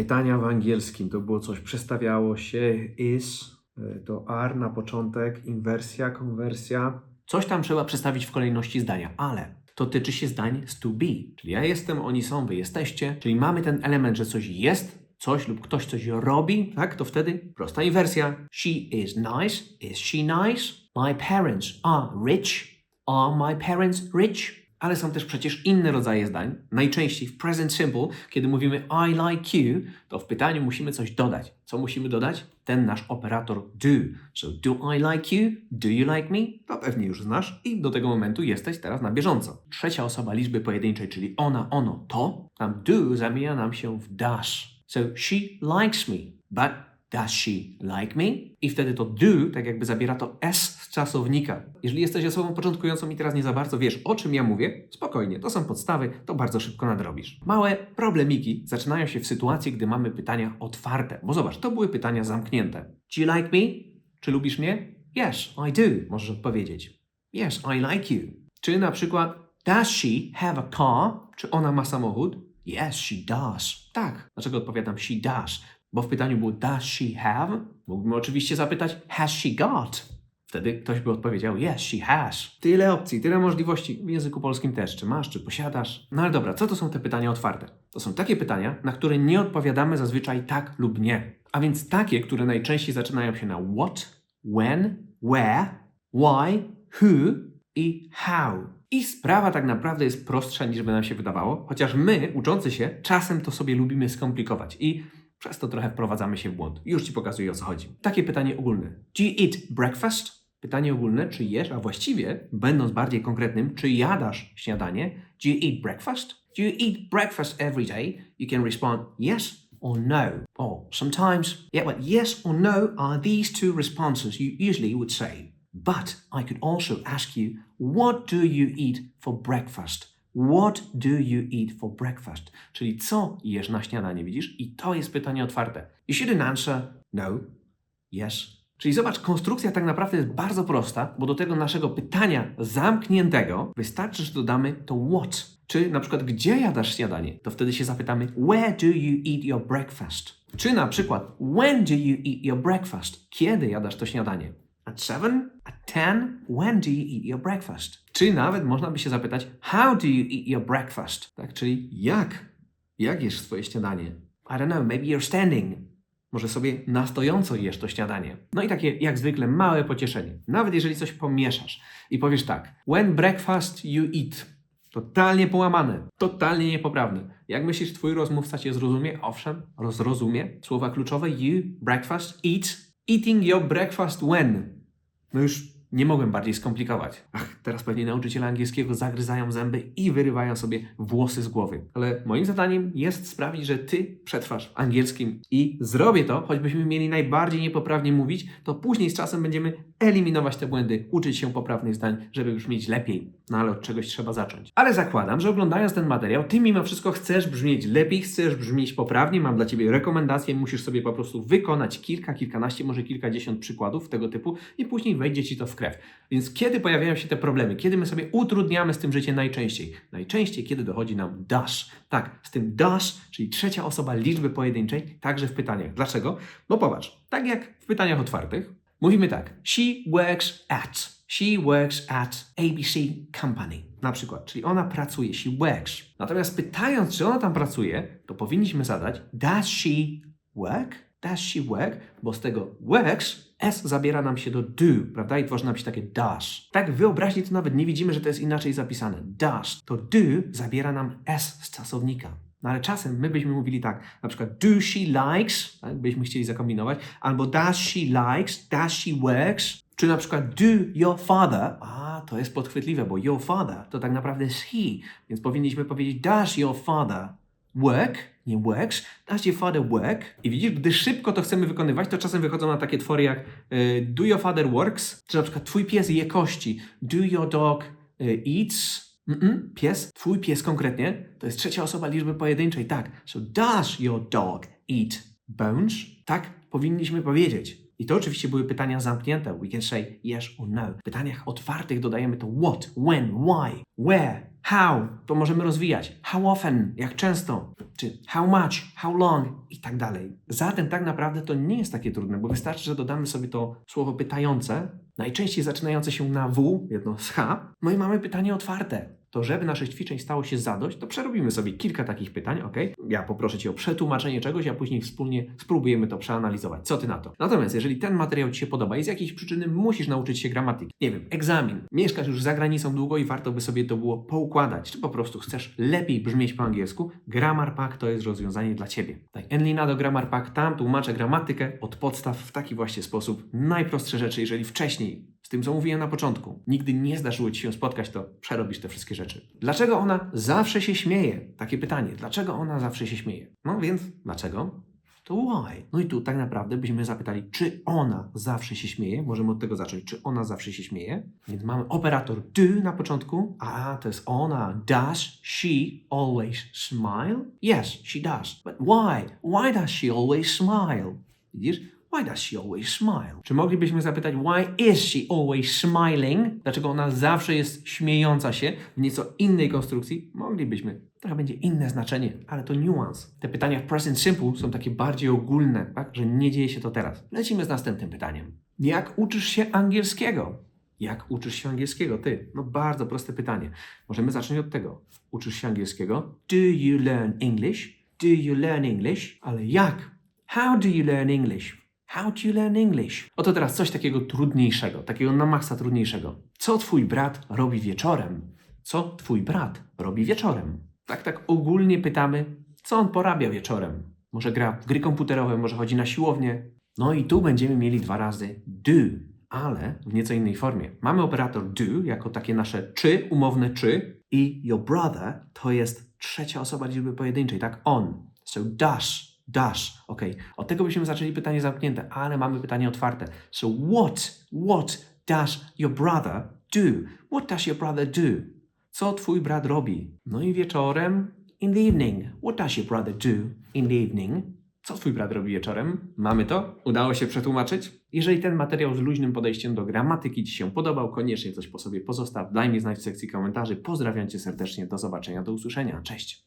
Pytania w angielskim to było coś, przestawiało się is, y, to are na początek, inwersja, konwersja. Coś tam trzeba przestawić w kolejności zdania, ale to tyczy się zdań z to be. Czyli ja jestem, oni są, wy jesteście. Czyli mamy ten element, że coś jest, coś lub ktoś coś robi, tak? To wtedy prosta inwersja. She is nice. Is she nice? My parents are rich. Are my parents rich? Ale są też przecież inne rodzaje zdań. Najczęściej w present simple, kiedy mówimy I like you, to w pytaniu musimy coś dodać. Co musimy dodać? Ten nasz operator do. So do I like you? Do you like me? To pewnie już znasz i do tego momentu jesteś teraz na bieżąco. Trzecia osoba liczby pojedynczej, czyli ona, ono, to, tam do zamienia nam się w does. So she likes me, but Does she like me? I wtedy to do tak jakby zabiera to s z czasownika. Jeżeli jesteś osobą początkującą i teraz nie za bardzo wiesz, o czym ja mówię, spokojnie, to są podstawy, to bardzo szybko nadrobisz. Małe problemiki zaczynają się w sytuacji, gdy mamy pytania otwarte. Bo zobacz, to były pytania zamknięte. Do you like me? Czy lubisz mnie? Yes, I do. Możesz odpowiedzieć. Yes, I like you. Czy na przykład Does she have a car? Czy ona ma samochód? Yes, she does. Tak. Dlaczego odpowiadam she does? Bo w pytaniu było does she have? Mógłbym oczywiście zapytać has she got? Wtedy ktoś by odpowiedział yes, she has. Tyle opcji, tyle możliwości. W języku polskim też. Czy masz, czy posiadasz? No ale dobra, co to są te pytania otwarte? To są takie pytania, na które nie odpowiadamy zazwyczaj tak lub nie. A więc takie, które najczęściej zaczynają się na what, when, where, why, who i how. I sprawa tak naprawdę jest prostsza niż by nam się wydawało, chociaż my, uczący się, czasem to sobie lubimy skomplikować i przez to trochę wprowadzamy się w błąd. Już Ci pokazuję o co chodzi. Takie pytanie ogólne. Do you eat breakfast? Pytanie ogólne, czy jesz, a właściwie, będąc bardziej konkretnym, czy jadasz śniadanie? Do you eat breakfast? Do you eat breakfast every day? You can respond yes or no. Or sometimes, yeah, but yes or no are these two responses you usually would say. But I could also ask you, what do you eat for breakfast? What do you eat for breakfast? Czyli co jesz na śniadanie, widzisz? I to jest pytanie otwarte. You shouldn't answer no, yes. Czyli zobacz, konstrukcja tak naprawdę jest bardzo prosta, bo do tego naszego pytania zamkniętego wystarczy, że dodamy to what. Czy na przykład gdzie jadasz śniadanie? To wtedy się zapytamy where do you eat your breakfast? Czy na przykład when do you eat your breakfast? Kiedy jadasz to śniadanie? At 7? At 10? When do you eat your breakfast? Czy nawet można by się zapytać, how do you eat your breakfast? Tak, czyli jak? Jak jesz swoje śniadanie? I don't know, maybe you're standing. Może sobie na stojąco jesz to śniadanie. No i takie, jak zwykle, małe pocieszenie. Nawet jeżeli coś pomieszasz i powiesz tak, when breakfast you eat. Totalnie połamane, totalnie niepoprawne. Jak myślisz, twój rozmówca cię zrozumie? Owszem, rozrozumie. Słowa kluczowe you, breakfast, eat, eating your breakfast when. No już nie mogłem bardziej skomplikować. Ach, teraz pewnie nauczyciele angielskiego zagryzają zęby i wyrywają sobie włosy z głowy. Ale moim zadaniem jest sprawić, że ty przetrwasz w angielskim i zrobię to, choćbyśmy mieli najbardziej niepoprawnie mówić, to później z czasem będziemy eliminować te błędy, uczyć się poprawnych zdań, żeby już mieć lepiej. No ale od czegoś trzeba zacząć. Ale zakładam, że oglądając ten materiał, ty mimo wszystko chcesz brzmieć lepiej, chcesz brzmieć poprawnie, mam dla ciebie rekomendacje, musisz sobie po prostu wykonać kilka, kilkanaście, może kilkadziesiąt przykładów tego typu i później wejdzie ci to w krew. Więc kiedy pojawiają się te problemy? Kiedy my sobie utrudniamy z tym życie najczęściej? Najczęściej, kiedy dochodzi nam dash. Tak, z tym dash, czyli trzecia osoba liczby pojedynczej, także w pytaniach. Dlaczego? No popatrz, tak jak w pytaniach otwartych, mówimy tak. She works at. She works at ABC Company. Na przykład, czyli ona pracuje, she works. Natomiast pytając, czy ona tam pracuje, to powinniśmy zadać, does she work? Does she work? Bo z tego works S zabiera nam się do do, prawda? I tworzy nam się takie does. Tak wyobraźnie to nawet nie widzimy, że to jest inaczej zapisane. Does. To do zabiera nam S z czasownika. No ale czasem my byśmy mówili tak, na przykład do she likes, tak, byśmy chcieli zakombinować, albo does she likes, does she works, czy na przykład do your father, a to jest podchwytliwe, bo your father to tak naprawdę jest he, więc powinniśmy powiedzieć does your father work, nie works, does your father work? I widzisz, gdy szybko to chcemy wykonywać, to czasem wychodzą na takie twory jak y, do your father works, czy na przykład twój pies je kości, do your dog y, eats, Mm-mm, pies, twój pies konkretnie, to jest trzecia osoba liczby pojedynczej, tak. So does your dog eat bones? Tak powinniśmy powiedzieć. I to oczywiście były pytania zamknięte. We can say yes or no. W pytaniach otwartych dodajemy to what, when, why, where, how. To możemy rozwijać. How often, jak często, czy how much, how long i tak dalej. Zatem tak naprawdę to nie jest takie trudne, bo wystarczy, że dodamy sobie to słowo pytające, najczęściej zaczynające się na W, jedno z H, no i mamy pytanie otwarte. To żeby naszych ćwiczeń stało się zadość, to przerobimy sobie kilka takich pytań, ok? Ja poproszę Cię o przetłumaczenie czegoś, a później wspólnie spróbujemy to przeanalizować. Co Ty na to? Natomiast jeżeli ten materiał Ci się podoba i z jakiejś przyczyny musisz nauczyć się gramatyki, nie wiem, egzamin, mieszkasz już za granicą długo i warto by sobie to było poukładać, czy po prostu chcesz lepiej brzmieć po angielsku, Grammar Pack to jest rozwiązanie dla Ciebie. Tak, Enlinado Grammar Pack, tam tłumaczę gramatykę od podstaw w taki właśnie sposób. Najprostsze rzeczy, jeżeli wcześniej tym, co mówiłem na początku, nigdy nie zdarzyło Ci się spotkać, to przerobisz te wszystkie rzeczy. Dlaczego ona zawsze się śmieje? Takie pytanie. Dlaczego ona zawsze się śmieje? No więc, dlaczego? To why? No i tu tak naprawdę byśmy zapytali, czy ona zawsze się śmieje? Możemy od tego zacząć. Czy ona zawsze się śmieje? Więc mamy operator do na początku. A, to jest ona. Does she always smile? Yes, she does. But why? Why does she always smile? Widzisz? Why does she always smile? Czy moglibyśmy zapytać, why is she always smiling? Dlaczego ona zawsze jest śmiejąca się w nieco innej konstrukcji? Moglibyśmy. Trochę będzie inne znaczenie, ale to niuans. Te pytania w present simple są takie bardziej ogólne, tak? że nie dzieje się to teraz. Lecimy z następnym pytaniem. Jak uczysz się angielskiego? Jak uczysz się angielskiego? Ty? No bardzo proste pytanie. Możemy zacząć od tego. Uczysz się angielskiego? Do you learn English? Do you learn English? Ale jak? How do you learn English? How do you learn English? Oto teraz coś takiego trudniejszego, takiego na maksa trudniejszego. Co twój brat robi wieczorem? Co twój brat robi wieczorem? Tak, tak ogólnie pytamy, co on porabia wieczorem? Może gra w gry komputerowe, może chodzi na siłownię. No i tu będziemy mieli dwa razy do, ale w nieco innej formie. Mamy operator do jako takie nasze czy, umowne czy i your brother to jest trzecia osoba liczby pojedynczej, tak? On. So does Dash. Ok, od tego byśmy zaczęli pytanie zamknięte, ale mamy pytanie otwarte. So what, what does your brother do? What does your brother do? Co twój brat robi? No i wieczorem, in the evening. What does your brother do in the evening? Co twój brat robi wieczorem? Mamy to? Udało się przetłumaczyć? Jeżeli ten materiał z luźnym podejściem do gramatyki Ci się podobał, koniecznie coś po sobie pozostaw. Daj mi znać w sekcji komentarzy. Pozdrawiam Cię serdecznie. Do zobaczenia, do usłyszenia. Cześć!